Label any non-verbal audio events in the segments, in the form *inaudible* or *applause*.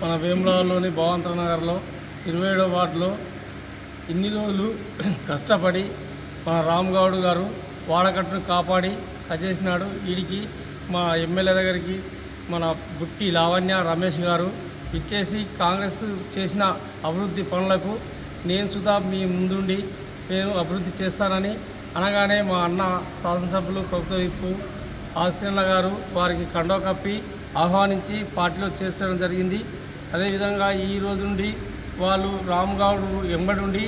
మన వేములలోని భవంతర నగర్లో ఇరవై ఏడో వార్డులో ఇన్ని రోజులు కష్టపడి మన రామ్ గౌడ్ గారు వాడకట్టును కాపాడి చేసినాడు వీడికి మా ఎమ్మెల్యే దగ్గరికి మన బుట్టి లావణ్య రమేష్ గారు ఇచ్చేసి కాంగ్రెస్ చేసిన అభివృద్ధి పనులకు నేను సుధా మీ ముందుండి నేను అభివృద్ధి చేస్తానని అనగానే మా అన్న శాసనసభ్యులు ప్రభుత్వ విప్పు ఆశీర్ణ గారు వారికి కండో కప్పి ఆహ్వానించి పార్టీలో చేర్చడం జరిగింది. అదేవిధంగా ఈ రోజు నుండి వాళ్ళు రాముగావుడు గౌడ్ ఎంబడి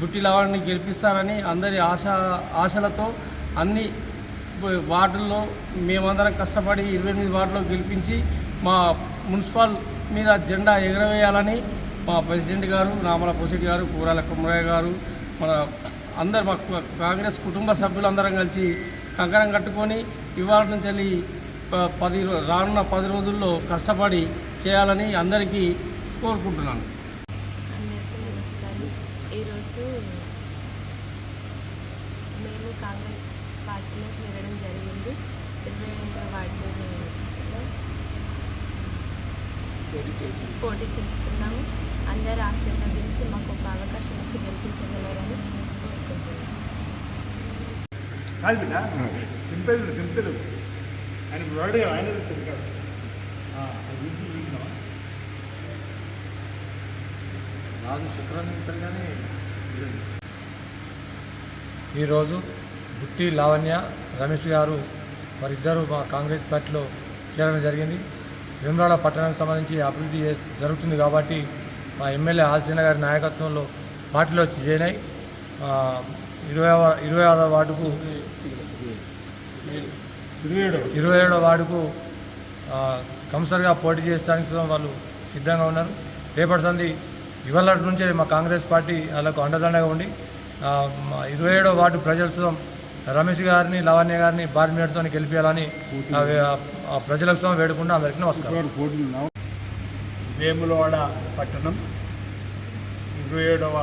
బుట్టి లావాడిని గెలిపిస్తారని అందరి ఆశ ఆశలతో అన్ని వార్డుల్లో మేమందరం కష్టపడి ఇరవై ఎనిమిది వార్డులో గెలిపించి మా మున్సిపల్ మీద జెండా ఎగరవేయాలని మా ప్రెసిడెంట్ గారు నామల పొసిటి గారు కూరాల కుమ్మరయ్య గారు మన అందరు మా కాంగ్రెస్ కుటుంబ సభ్యులందరం కలిసి కంకణం కట్టుకొని ఇవాళ నుంచి వెళ్ళి పది రానున్న పది రోజుల్లో కష్టపడి చేయాలని అందరికీ కోరుకుంటున్నాను. ఈరోజు మేము కాంగ్రెస్ పార్టీలో చేరడం జరిగింది. ఇరవై రెండవ వార్డులో పోటీ చేస్తున్నాము. అందరు ఆశీర్వదించి మాకు ఒక అవకాశం ఇచ్చి గెలిపించగలరని కోరుకుంటున్నాను ఆయన వాడు ఆయన తిరిగాడు. అది రాజు శుక్రాన్ని కానీ ఈరోజు. బుట్టి లావణ్య రమేష్ గారు వారిద్దరూ మా కాంగ్రెస్ పార్టీలో చేరడం జరిగింది. వేములాడ పట్టణానికి సంబంధించి అభివృద్ధి జరుగుతుంది కాబట్టి మా ఎమ్మెల్యే ఆదిత్యన గారి నాయకత్వంలో పార్టీలో జాయిన్ అయి ఇరవై ఇరవై ఆరో వార్డుకు ఇరవై ఏడు. వార్డుకు కంపల్సరిగా పోటీ చేయడానికి వాళ్ళు సిద్ధంగా ఉన్నారు. రేపటి సంది ఇవాళ నుంచే మా కాంగ్రెస్ పార్టీ వాళ్ళకు అండదండగా ఉండి ఇరవై ఏడో వార్డు ప్రజలతో రమేష్ గారిని లావణ్య గారిని భారీ మేడతో గెలిపించాలని ప్రజలతో వేడుకుంటూ అందరికీ నమస్కారం. వేములవాడ పట్టణం ఇరవై ఏడవ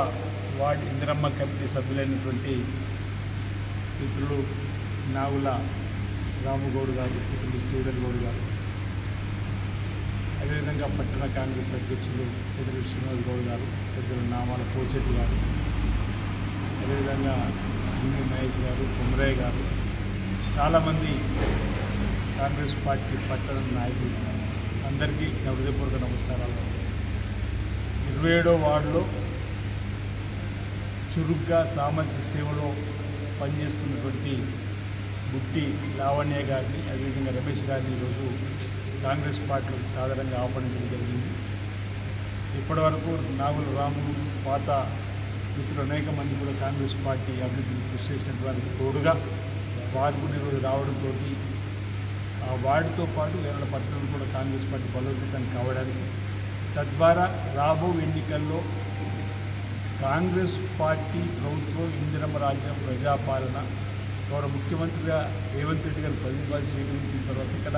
వార్డు ఇందిరమ్మ కమిటీ సభ్యులైనటువంటి మిత్రులు నాగుల రాముగౌడ్ గారు మిత్రులు శ్రీధర్ గౌడ్ గారు. అదేవిధంగా పట్టణ కాంగ్రెస్ అధ్యక్షులు పెద్దలు శ్రీనివాస్ గౌడ్ గారు పెద్దలు నామాల పోచెట్టి గారు. అదేవిధంగా సింగి మహేష్ గారు కుమరయ్య గారు. చాలామంది కాంగ్రెస్ పార్టీ పట్టణ నాయకులు. అందరికీ నా హృదయపూర్వక నమస్కారాలు. ఇరవై ఏడో వార్డులో చురుగ్గా సామాజిక సేవలో పనిచేస్తున్నటువంటి బుట్టి లావణ్య గారిని అదేవిధంగా రమేష్ గారిని ఈరోజు కాంగ్రెస్ పార్టీలోకి సాధారణంగా ఆహ్వానించడం జరిగింది. ఇప్పటివరకు నాగుల రాము పాత మిత్రులు అనేక మంది కూడా కాంగ్రెస్ పార్టీ అభివృద్ధిని కృషి చేసినటువంటి తోడుగా వారు కూడా ఈరోజు రావడంతో ఆ వార్డుతో పాటు వేరే పట్టణాలు కూడా కాంగ్రెస్ పార్టీ బలోపేతం కావడానికి తద్వారా రాబో ఎన్నికల్లో కాంగ్రెస్ పార్టీ ప్రభుత్వం ఇందిరమ రాజ్యం ప్రజాపాలన గౌరవ ముఖ్యమంత్రిగా రేవంత్ రెడ్డి గారు ప్రతిపాదన స్వీకరించిన తర్వాత ఇక్కడ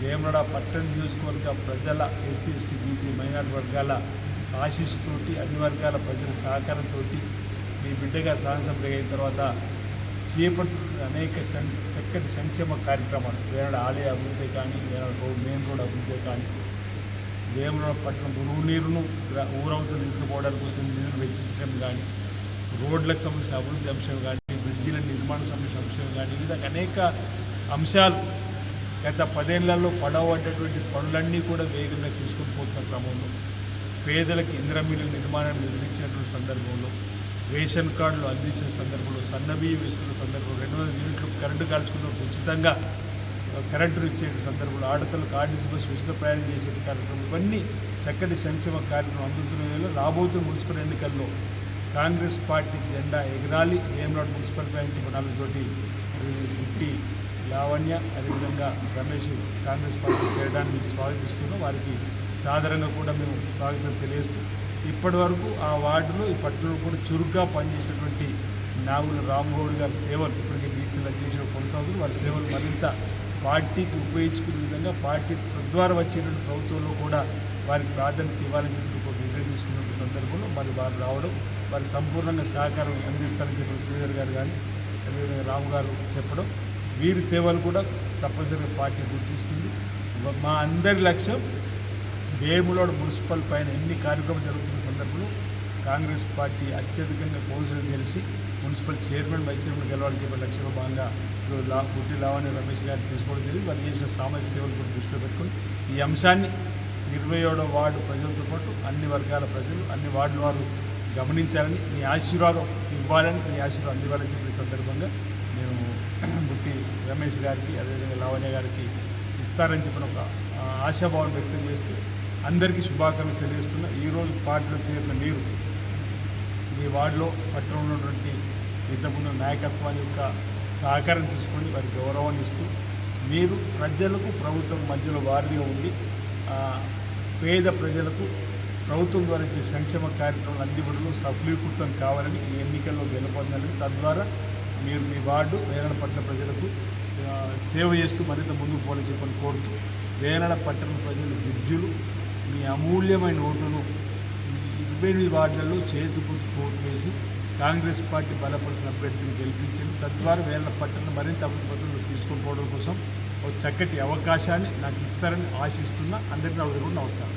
వేమనడ పట్టణ నియోజకవర్గ ప్రజల ఎస్సీ ఎస్టీ బీసీ మైనార్టీ వర్గాల ఆశీస్సుతోటి అన్ని వర్గాల ప్రజల సహకారంతో మీ బిడ్డగా శాసనసభ్యుడిగా అయిన తర్వాత చేపడుతున్న అనేక సం చక్కటి సంక్షేమ కార్యక్రమాలు వేనాడు ఆలయ అభివృద్ధి కానీ వేనాడు రోడ్ మెయిన్ రోడ్ అభివృద్ధి కానీ వేముల పట్టణం మురుగు నీరును ఊరవతలు తీసుకుపోవడానికి కోసం నిధులు వెచ్చించడం కానీ రోడ్లకు సంబంధించిన అభివృద్ధి అంశం కానీ బ్రిడ్జిల నిర్మాణ సమస్య అంశం కానీ ఈ అనేక అంశాలు గత పదేళ్ళలో పడవడ్డటువంటి పనులన్నీ కూడా వేగంగా తీసుకొని పోతున్న క్రమంలో పేదలకు ఇంద్రమిల్లు నిర్మాణాన్ని నిర్మించినటువంటి సందర్భంలో రేషన్ కార్డులు అందించిన సందర్భంలో సన్నబియ్యం ఇస్తున్న సందర్భంలో రెండు వందల యూనిట్లు కరెంటు కాల్చుకున్నప్పుడు ఉచితంగా కరెంటు ఇచ్చే సందర్భంలో ఆడతలకు ఆర్టీసీ బస్సు ఉచిత ప్రయాణం చేసే కార్యక్రమం ఇవన్నీ చక్కటి సంక్షేమ కార్యక్రమం అందుతున్న రాబోతున్న మున్సిపల్ ఎన్నికల్లో కాంగ్రెస్ పార్టీ జెండా ఎగరాలి ఏమనాడు మున్సిపల్ బ్యాంక్ గుణాలతోటి పుట్టి లావణ్య అదేవిధంగా రమేష్ కాంగ్రెస్ పార్టీ చేయడాన్ని స్వాగతిస్తున్నాం. వారికి సాధారణంగా కూడా మేము స్వాగతం తెలియజేస్తూ ఇప్పటి వరకు ఆ వార్డులో ఈ పట్టణంలో కూడా చురుగ్గా పనిచేసినటువంటి నాగుల రామ్మోహన్ గారి సేవలు ఇప్పటికే బీసీలు అధ్యక్షులు కొనసాగుతూ వారి సేవలు మరింత పార్టీకి ఉపయోగించుకునే విధంగా పార్టీ తద్వారా వచ్చేటువంటి ప్రభుత్వంలో కూడా వారికి ప్రాధాన్యత ఇవ్వాలని చెప్పి ఒక నిర్ణయం తీసుకున్న సందర్భంలో మరి వారు రావడం వారికి సంపూర్ణంగా సహకారం అందిస్తారని చెప్పిన శ్రీధర్ గారు కానీ అదేవిధంగా రాము గారు చెప్పడం వీరి సేవలు కూడా తప్పనిసరిగా పార్టీ గుర్తిస్తుంది. మా అందరి లక్ష్యం వేములోడ మున్సిపల్ పైన ఎన్ని కార్యక్రమాలు జరుగుతున్న సందర్భంలో కాంగ్రెస్ పార్టీ అత్యధికంగా పోలీసులు గెలిచి మున్సిపల్ చైర్మన్ వైస్ చైర్మన్ గెలవాలని చెప్పే లక్ష్యంలో భాగంగా లా పుట్టి లావణ్య రమేష్ గారిని తీసుకోవడం జరిగింది. వారు చేసిన సామాజిక సేవలు కూడా దృష్టిలో పెట్టుకుని ఈ అంశాన్ని ఇరవై ఏడో వార్డు ప్రజలతో పాటు అన్ని వర్గాల ప్రజలు అన్ని వార్డుల వారు గమనించాలని మీ ఆశీర్వాదం ఇవ్వాలని మీ ఆశీర్వాదం అందివ్వాలని చెప్పిన సందర్భంగా నేను *clears throat* బుట్టి రమేష్ గారికి అదేవిధంగా లావణ్య గారికి ఇస్తారని చెప్పిన ఒక ఆశాభావం వ్యక్తం చేస్తూ అందరికీ శుభాకాంక్షలు తెలియజేస్తున్నా. ఈరోజు పార్టీలో చేరిన మీరు మీ వార్డులో పట్టణంలో ఉన్నటువంటి ఇంతకుముందు నాయకత్వాన్ని యొక్క సహకారం తీసుకొని వారి గౌరవాన్ని ఇస్తూ మీరు ప్రజలకు ప్రభుత్వం మధ్యలో వారిగా ఉండి పేద ప్రజలకు ప్రభుత్వం ద్వారా ఇచ్చే సంక్షేమ కార్యక్రమాలు అందివ్వడంలో సఫలీకృతం కావాలని ఈ ఎన్నికల్లో గెలుపొందాలని తద్వారా మీరు మీ వార్డు వేరణ పట్టణ ప్రజలకు సేవ చేస్తూ మరింత ముందుకు పోవాలని చెప్పని కోరుతూ వేరణ పట్టణ ప్రజలు విద్యులు మీ అమూల్యమైన ఓటును ఇరవై ఎనిమిది వార్డులలో చేతుకు ఓటు వేసి కాంగ్రెస్ పార్టీ బలపరిచిన అభ్యర్థిని గెలిపించింది తద్వారా వేల పట్టణం మరింత అభివృద్ధి తీసుకుని పోవడం కోసం ఒక చక్కటి అవకాశాన్ని నాకు ఇస్తారని ఆశిస్తున్నా అందరికీ నా హృదయపూర్వక నమస్కారం.